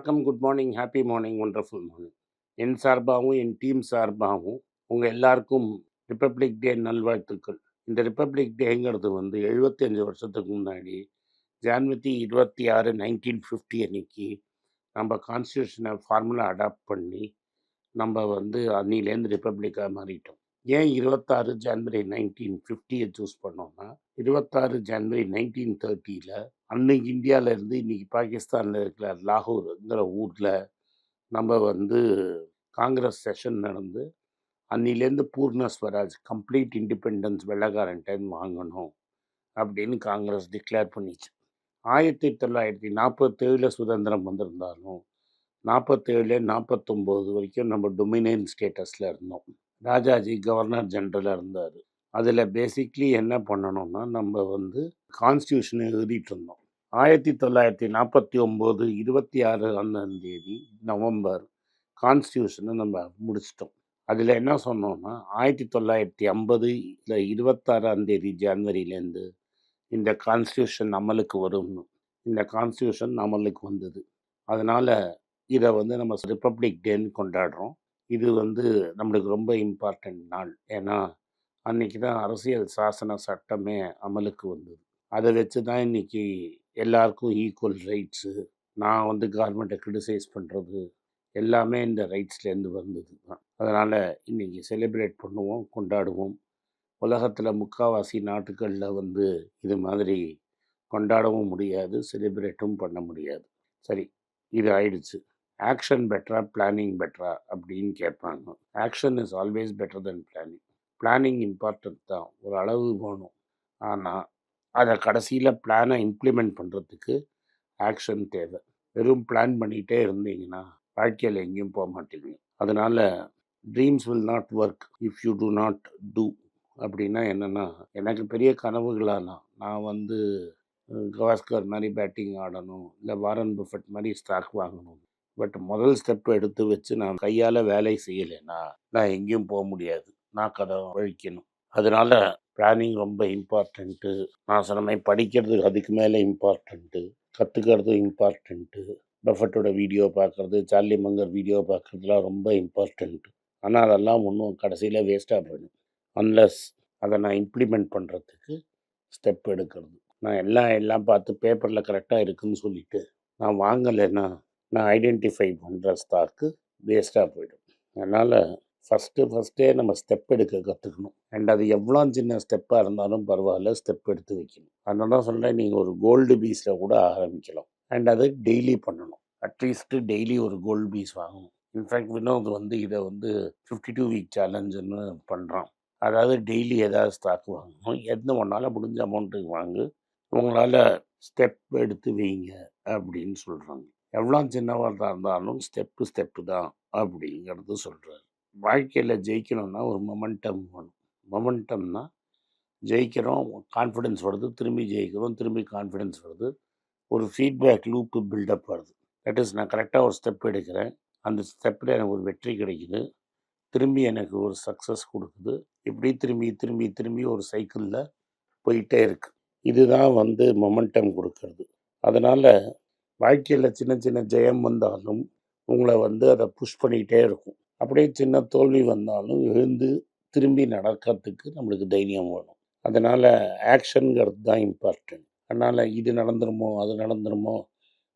வணக்கம் good morning happy morning wonderful morning என் சார்பாகவும் என் டீம் சார்பாகவும் உங்கள் எல்லாருக்கும் ரிப்பப்ளிக் டே நல்வாழ்த்துக்கள். இந்த ரிப்பப்ளிக் டேங்கிறது வந்து 75 வருஷத்துக்கு முன்னாடி ஜான்வரி இருபத்தி ஆறு நைன்டீன் ஃபிஃப்டி அன்னைக்கு நம்ம கான்ஸ்டியூஷனை ஃபார்முலா அடாப்ட் பண்ணி நம்ம வந்து அன்னிலேருந்து ரிப்பப்ளிக்காக மாறிட்டோம். ஏன் இருபத்தாறு ஜான்வரி நைன்டீன் ஃபிஃப்டியை சூஸ் பண்ணோம்னா இருபத்தாறு ஜான்வரி நைன்டீன் தேர்ட்டியில் அன்னைக்கு இந்தியாவிலேருந்து இன்றைக்கி இன்னைக்கு பாகிஸ்தானில் இருக்கிற லாகூர்ங்கிற ஊரில் நம்ம வந்து காங்கிரஸ் செஷன் நடந்து அன்னிலேருந்து பூர்ண ஸ்வராஜ் கம்ப்ளீட் இண்டிபெண்டன்ஸ் வெள்ளக்காரன் டைம் வாங்கணும் அப்படின்னு காங்கிரஸ் டிக்ளேர் பண்ணிச்சு. ஆயிரத்தி தொள்ளாயிரத்தி நாற்பத்தேழில் சுதந்திரம் வந்திருந்தாலும் நாற்பத்தேழு நாற்பத்தொம்போது வரைக்கும் நம்ம டொமினேன் ஸ்டேட்டஸில் இருந்தோம். ராஜாஜி கவர்னர் ஜென்ரலாக இருந்தார். அதில் பேசிக்லி என்ன பண்ணணும்னா நம்ம வந்து கான்ஸ்டியூஷனை எழுதிட்டு இருந்தோம் ஆயிரத்தி தொள்ளாயிரத்தி நாற்பத்தி ஒம்பது இருபத்தி ஆறு அண்ணாம் தேதி நவம்பர் கான்ஸ்டியூஷனை நம்ம முடிச்சிட்டோம். அதில் என்ன சொன்னோம்னா ஆயிரத்தி தொள்ளாயிரத்தி ஐம்பது இல்லை இருபத்தாறாம் தேதி இந்த கான்ஸ்டியூஷன் அமலுக்கு வரும்னு. இந்த கான்ஸ்டியூஷன் அமலுக்கு வந்தது. அதனால் இதை வந்து நம்ம ரிப்பப்ளிக் டேன்னு கொண்டாடுறோம். இது வந்து நம்மளுக்கு ரொம்ப இம்பார்ட்டண்ட் நாள். ஏன்னா அன்னைக்கு தான் அரசியல் சாசன சட்டமே அமலுக்கு வந்தது. அதை வச்சு தான் இன்னைக்கு எல்லாருக்கும் ஈக்குவல் ரைட்ஸு நான் வந்து கவர்மெண்ட்டை கிரிட்டிசைஸ் பண்ணுறது எல்லாமே இந்த ரைட்ஸ்லேருந்து வந்தது தான். அதனால் இன்றைக்கி செலிப்ரேட் பண்ணுவோம் கொண்டாடுவோம். உலகத்தில் முக்காவாசி நாட்டுகளில் வந்து இது மாதிரி கொண்டாடவும் முடியாது செலிப்ரேட்டும் பண்ண முடியாது. சரி இது ஆயிடுச்சு. ஆக்ஷன் பெட்டரா பிளானிங் பெட்டரா அப்படின்னு கேட்பாங்க. Action is always better then planning planning important தான். ஒரு அளவு வேணும். ஆனால் அதை கடைசியில் பிளானை இம்ப்ளிமெண்ட் பண்ணுறதுக்கு ஆக்ஷன் தேவை. வெறும் பிளான் பண்ணிகிட்டே இருந்தீங்கன்னா வாழ்க்கையில் எங்கேயும் போக மாட்டீங்க. அதனால் dreams will not work if you do not do அப்படின்னா என்னென்னா எனக்கு பெரிய கனவுகளாலாம் நான் வந்து கவாஸ்கர் மாதிரி பேட்டிங் ஆடணும் இல்லை வாரன் பஃபட் மாதிரி ஸ்டாக் வாங்கணும். பட் முதல் ஸ்டெப் எடுத்து வச்சு நான் கையால் வேலை செய்யலைன்னா நான் எங்கேயும் போக முடியாது. நான் கதை வழிக்கணும். அதனால பிளானிங் ரொம்ப இம்பார்ட்டண்ட்டு நான் சொன்ன படிக்கிறதுக்கு படிக்கிறது அதுக்கு மேலே இம்பார்ட்டண்ட்டு கற்றுக்கிறது இம்பார்ட்டண்ட்டு பஃபட்டோட வீடியோ பார்க்குறது சார்லி மங்கர் வீடியோ பார்க்குறதுலாம் ரொம்ப இம்பார்ட்டண்ட்டு ஆனால் அதெல்லாம் ஒன்றும் கடைசியில் வேஸ்ட்டாக போயிடும். அன்லஸ் அதை நான் இம்ப்ளிமெண்ட் பண்ணுறதுக்கு ஸ்டெப் எடுக்கிறது. நான் எல்லாம் எல்லாம் பார்த்து பேப்பரில் கரெக்டாக இருக்குன்னு சொல்லிட்டு நான் வாங்கலைன்னா நான் ஐடென்டிஃபை பண்ணுற ஸ்டாக்கு வேஸ்ட்டாக போயிடும். அதனால் ஃபஸ்ட்டு ஃபஸ்ட்டே நம்ம ஸ்டெப் எடுக்க கற்றுக்கணும் அண்ட் அது எவ்வளோ சின்ன ஸ்டெப்பாக இருந்தாலும் பரவாயில்ல ஸ்டெப் எடுத்து வைக்கணும். அதனால தான் சொல்கிறேன் நீங்கள் ஒரு கோல்டு பீஸில் கூட ஆரம்பிக்கலாம். அண்ட் அது டெய்லி பண்ணணும். அட்லீஸ்ட்டு டெய்லி ஒரு கோல்டு பீஸ் வாங்கணும். இன்ஃபேக்ட் வினோத் வந்து இதை வந்து ஃபிஃப்டி டூ வீக் சேலஞ்சுன்னு பண்ணுறான் அதாவது டெய்லி ஏதாவது ஸ்டாக் வாங்கணும். எந்த ஒன்றால் முடிஞ்ச அமௌண்ட்டுக்கு வாங்கு. உங்களால் ஸ்டெப் எடுத்து வைங்க அப்படின்னு சொல்கிறாங்க எவ்வளோ சின்னவராக இருந்தாலும் ஸ்டெப்பு ஸ்டெப்பு தான் அப்படிங்கிறது சொல்கிறாரு வாழ்க்கையில் ஜெயிக்கணும்னா ஒரு மொமெண்டம் வேணும். மொமெண்டம்னா ஜெயிக்கிறோம் கான்ஃபிடென்ஸ் வருது திரும்பி ஜெயிக்கிறோம் திரும்பி கான்ஃபிடென்ஸ் வருது. ஒரு ஃபீட்பேக் லூப்பு பில்டப் வருது. தட் இஸ் நான் கரெக்டாக ஒரு ஸ்டெப் எடுக்கிறேன். அந்த ஸ்டெப்பில் எனக்கு ஒரு வெற்றி கிடைக்குது. திரும்பி எனக்கு ஒரு சக்ஸஸ் கொடுக்குது. இப்படி திரும்பி திரும்பி திரும்பி ஒரு சைக்கிளில் போயிட்டே இருக்குது இதுதான் வந்து மொமெண்டம் கொடுக்கறது. அதனால் வாழ்க்கையில் சின்ன சின்ன ஜெயம் வந்தாலும் உங்களை வந்து அதை புஷ் பண்ணிக்கிட்டே இருக்கும். அப்படியே சின்ன தோல்வி வந்தாலும் எழுந்து திரும்பி நடக்கிறதுக்கு நம்மளுக்கு தைரியம் வேணும். அதனால் ஆக்ஷனுங்கிறது தான் இம்பார்ட்டன்ட் அதனால் இது நடந்துருமோ அது நடந்துருமோ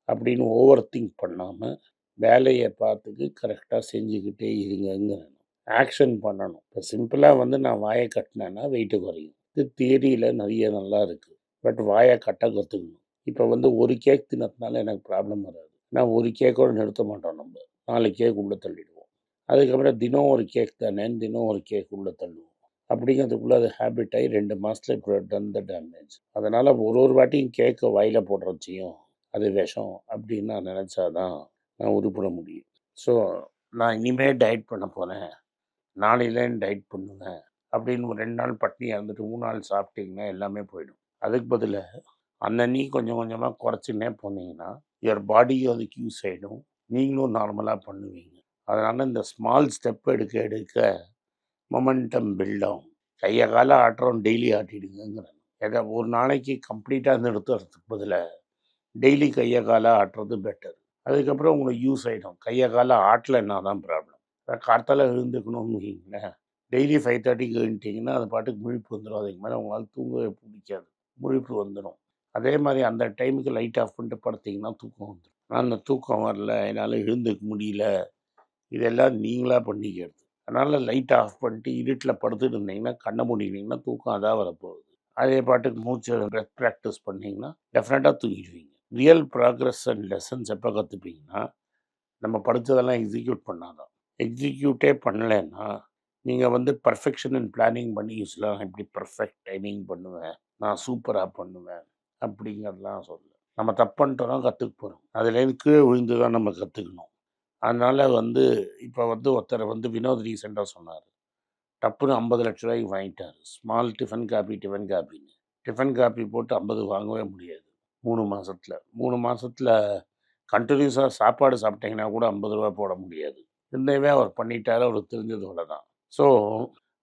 அப்படின்னு ஓவர் திங்க் பண்ணாமல் வேலையை பார்த்துக்கு கரெக்டாக செஞ்சுக்கிட்டே இருங்கங்கிறேன் ஆக்ஷன் பண்ணணும். இப்போ சிம்பிளாக வந்து நான் வாயை கட்டினேன்னா வெயிட்டு குறையும். இது தியரியில் நிறைய நல்லா இருக்குது பட் வாயை கட்ட கற்றுக்கணும் இப்போ வந்து ஒரு கேக் தின்னதுனால எனக்கு ப்ராப்ளம் வராது. நான் ஒரு கேக்கோடு நிறுத்த மாட்டோம் நம்ம. நாலு கேக் உள்ளே தள்ளிடுவோம். அதுக்கப்புறம் தினம் ஒரு கேக் தானேன்னு தினம் ஒரு கேக் உள்ளே தள்ளுவோம். அப்படிங்கிறதுக்குள்ளே அது ஹேபிட் ஆகி ரெண்டு மாதத்துல இப்போ டன் த டேமேஜ் அதனால் ஒரு ஒரு வாட்டியும் கேக்கை வாயில் போடுறச்சியும் அது விஷம் அப்படின்னு நான் நினச்சாதான் நான் உருப்பட முடியும். ஸோ நான் இனிமேல் டயட் பண்ண போகிறேன் நாளையிலேன்னு டயட் பண்ணுவேன். அப்படின்னு ஒரு ரெண்டு நாள் பட்னி இருந்துட்டு மூணு நாள் சாப்பிட்டீங்கன்னா எல்லாமே போயிடும். அதுக்கு பதிலாக அன்னன்னைக்கு கொஞ்சம் கொஞ்சமாக குறைச்சின்னே போனீங்கன்னா யுவர் பாடியும் அதுக்கு யூஸ் ஆகிடும் நீங்களும் நார்மலாக பண்ணுவீங்க. அதனால் இந்த ஸ்மால் ஸ்டெப் எடுக்க எடுக்க மொமெண்டம் பில்ட் ஆகும். கையை கால ஆட்டுறோம் டெய்லி ஆட்டிடுங்கிறேன் எதை ஒரு நாளைக்கு கம்ப்ளீட்டாக நிறுத்துறதுக்கு பதிலாக டெய்லி கையை கால ஆட்டுறது பெட்டர் அதுக்கப்புறம் உங்களுக்கு யூஸ் ஆகிடும் கையை காலை ஆட்டலைன்னா தான் ப்ராப்ளம் காற்றால் எழுந்துக்கணும்னு வைங்களேன் டெய்லி ஃபைவ் தேர்ட்டிக்கு எழுந்துட்டிங்கன்னா அது பாட்டுக்கு முழிப்பு வந்துடும் அதுக்கு மேலே உங்களால் தூங்கவே பிடிக்காது. முழிப்பு வந்துடும் அதே மாதிரி அந்த டைமுக்கு லைட் ஆஃப் பண்ணிட்டு படுத்திங்கன்னா தூக்கம் வந்துடும் ஆனால் அந்த தூக்கம் வரல என்னால் எழுந்துக்க முடியல. இதெல்லாம் நீங்களாக பண்ணிக்கிறது. அதனால் லைட் ஆஃப் பண்ணிட்டு இருட்டில் படுத்துட்டு இருந்தீங்கன்னா கண்ணை மூடினீங்கன்னா தூக்கம் அதான் வரப்போகுது. அதே பாட்டுக்கு மூச்சு பிரெத் ப்ராக்டிஸ் பண்ணிங்கன்னா டெஃபினட்டாக தூங்கிடுவீங்க. ரியல் ப்ராக்ரஸ் அண்ட் லெசன்ஸ் எப்போ கற்றுப்பீங்கன்னா நம்ம படித்ததெல்லாம் எக்ஸிக்யூட் பண்ணாதான். எக்ஸிக்யூட்டே பண்ணலைன்னா நீங்கள் வந்து பர்ஃபெக்ஷன் அண்ட் பிளானிங் பண்ணி யூஸ்லாம் இப்படி பர்ஃபெக்ட் டைமிங் பண்ணுவேன். நான் சூப்பராக பண்ணுவேன். அப்படிங்கிறதெல்லாம் சொல்ல நம்ம தப்புன்ட்டு தான் கற்றுக்க போகிறோம் அதுலேருந்து கீழே விழுந்து தான் நம்ம கற்றுக்கணும் அதனால் வந்து இப்போ வந்து ஒருத்தர் வந்து வினோத் ரீசெண்டாக சொன்னார். டப்புன்னு ஐம்பது லட்ச ரூபாய்க்கு வாங்கிட்டார். ஸ்மால் டிஃபன் காப்பி டிஃபன் காப்பின்னு டிஃபன் காப்பி போட்டு ஐம்பது வாங்கவே முடியாது. மூணு மாதத்தில் மூணு மாதத்தில் கண்டினியூஸாக சாப்பாடு சாப்பிட்டீங்கன்னா கூட ஐம்பது ரூபா போட முடியாது. இருந்தவே அவர் பண்ணிட்டாரு. அவருக்கு தெரிஞ்சது தான் ஸோ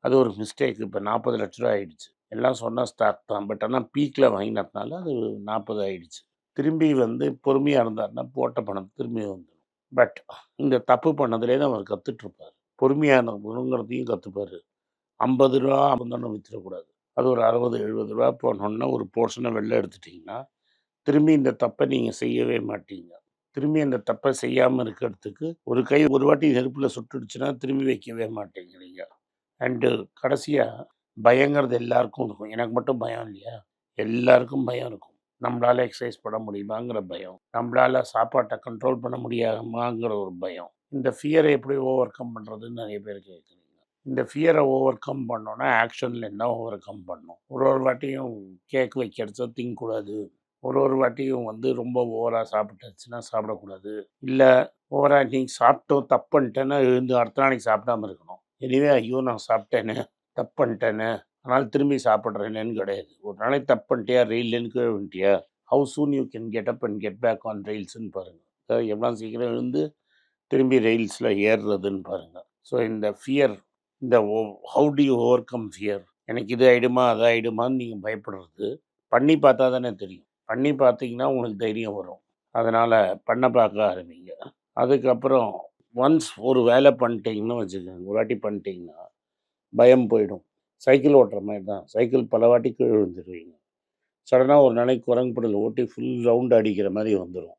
அது ஒரு மிஸ்டேக் இப்போ நாற்பது லட்ச ரூபா ஆயிடுச்சு. எல்லாம் சொன்னால் ஸ்டாக் தான். பட் ஆனால் பீக்கில் வாங்கினதுனால அது நாற்பது ஆயிடுச்சு திரும்பி வந்து பொறுமையாக இருந்தாருன்னா போட்ட பணம் திரும்பி வந்துடும் பட் இந்த தப்பு பண்ணதுலே தான் அவர் கற்றுட்ருப்பார் பொறுமையான குணங்கிறதையும் கற்றுப்பார் ஐம்பது ரூபா ஐம்பதானே விற்றுடக்கூடாது அது ஒரு அறுபது எழுபது ரூபா போனோன்னா ஒரு போர்ஷனை வெளில எடுத்துட்டிங்கன்னா திரும்பி இந்த தப்பை நீங்கள் செய்யவே மாட்டீங்க. திரும்பி அந்த தப்பை செய்யாமல் இருக்கிறதுக்கு ஒரு கை ஒரு வாட்டி நெருப்பில் சுட்டுடுச்சுன்னா திரும்பி வைக்கவே மாட்டேங்கிறீங்க. அண்டு கடைசியாக பயங்கிறது எல்லாருக்கும் இருக்கும். எனக்கு மட்டும் பயம் இல்லையா? எல்லாருக்கும் பயம் இருக்கும். நம்மளால் எக்ஸசைஸ் பண்ண முடியுமாங்கிற பயம். நம்மளால சாப்பாட்டை கண்ட்ரோல் பண்ண முடியாமாங்கிற ஒரு பயம். இந்த ஃபியரை எப்படி ஓவர் கம் பண்ணுறதுன்னு நிறைய பேர் கேட்குறீங்க. இந்த ஃபியரை ஓவர் கம் பண்ணோன்னா ஆக்ஷனில் என்ன ஓவர் கம் பண்ணும்? ஒரு ஒரு வாட்டியும் கேக் வைக்கிறத திங்கக்கூடாது. ஒரு ஒரு வாட்டியும் வந்து ரொம்ப ஓவராக சாப்பிட்டுச்சுன்னா சாப்பிடக்கூடாது. இல்லை ஓவராக நீங்கள் சாப்பிட்டோம் தப்புன்ட்டேன்னா எழுந்து அடுத்த நாளைக்கு சாப்பிடாம இருக்கணும். எனிவே ஐயோ நான் சாப்பிட்டேன்னு தப்பு பண்ணிட்டேனே அதனால் திரும்பி சாப்பிட்றேனேன்னு கிடையாது. ஒரு நாளைக்கு தப்பு பண்ணிட்டியா ரெயில்லேன்னு கீழே வந்துட்டியா how soon you can get up and get back on ரயில்ஸ்ன்னு பாருங்கள் எவ்வளோ சீக்கிரம் எழுந்து திரும்பி ரயில்ஸில் ஏறுறதுன்னு பாருங்கள் ஸோ இந்த ஃபியர் இந்த how do you over come fear எனக்கு இது ஆகிடுமா அது ஆகிடுமான்னு நீங்கள் பயப்படுறது பண்ணி பார்த்தா தானே தெரியும். பண்ணி பார்த்தீங்கன்னா உங்களுக்கு தைரியம் வரும். அதனால் பண்ண பார்க்க ஆரம்பிங்க. அதுக்கப்புறம் ஒன்ஸ் ஒரு வேலை பண்ணிட்டீங்கன்னு வச்சுக்கோங்க ஒரு வாட்டி பண்ணிட்டீங்கன்னா பயம் போயிடும். சைக்கிள் ஓட்டுற மாதிரி தான். சைக்கிள் பல வாட்டி கீழே விழுந்துருவீங்க. சடனாக ஒரு நாளைக்கு குரங்குப்படல் ஓட்டி ஃபுல் ரவுண்டு அடிக்கிற மாதிரி வந்துடும்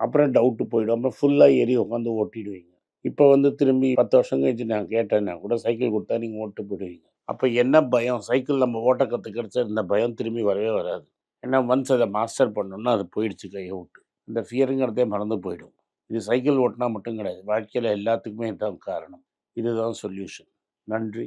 அப்புறம் டவுட்டு போயிடும். அப்புறம் ஃபுல்லாக ஏறி உட்காந்து ஓட்டிடுவீங்க. இப்போ வந்து திரும்பி பத்து வருஷம் கழிச்சு நான் கேட்டேன்னா கூட சைக்கிள் கொடுத்தா நீங்கள் ஓட்டு போயிடுவீங்க. அப்போ என்ன பயம்? சைக்கிள் நம்ம ஓட்ட கற்றுக்கிறச்ச இந்த பயம் திரும்பி வரவே வராது. ஏன்னா ஒன்ஸ் அதை மாஸ்டர் பண்ணோன்னா அது போயிடுச்சு கையை விட்டு. இந்த ஃபியருங்கிறதே மறந்து போயிடும். இது சைக்கிள் ஓட்டினா மட்டும் கிடையாது. வாழ்க்கையில் எல்லாத்துக்குமே இதுதான் காரணம். இதுதான் சொல்யூஷன் நன்றி.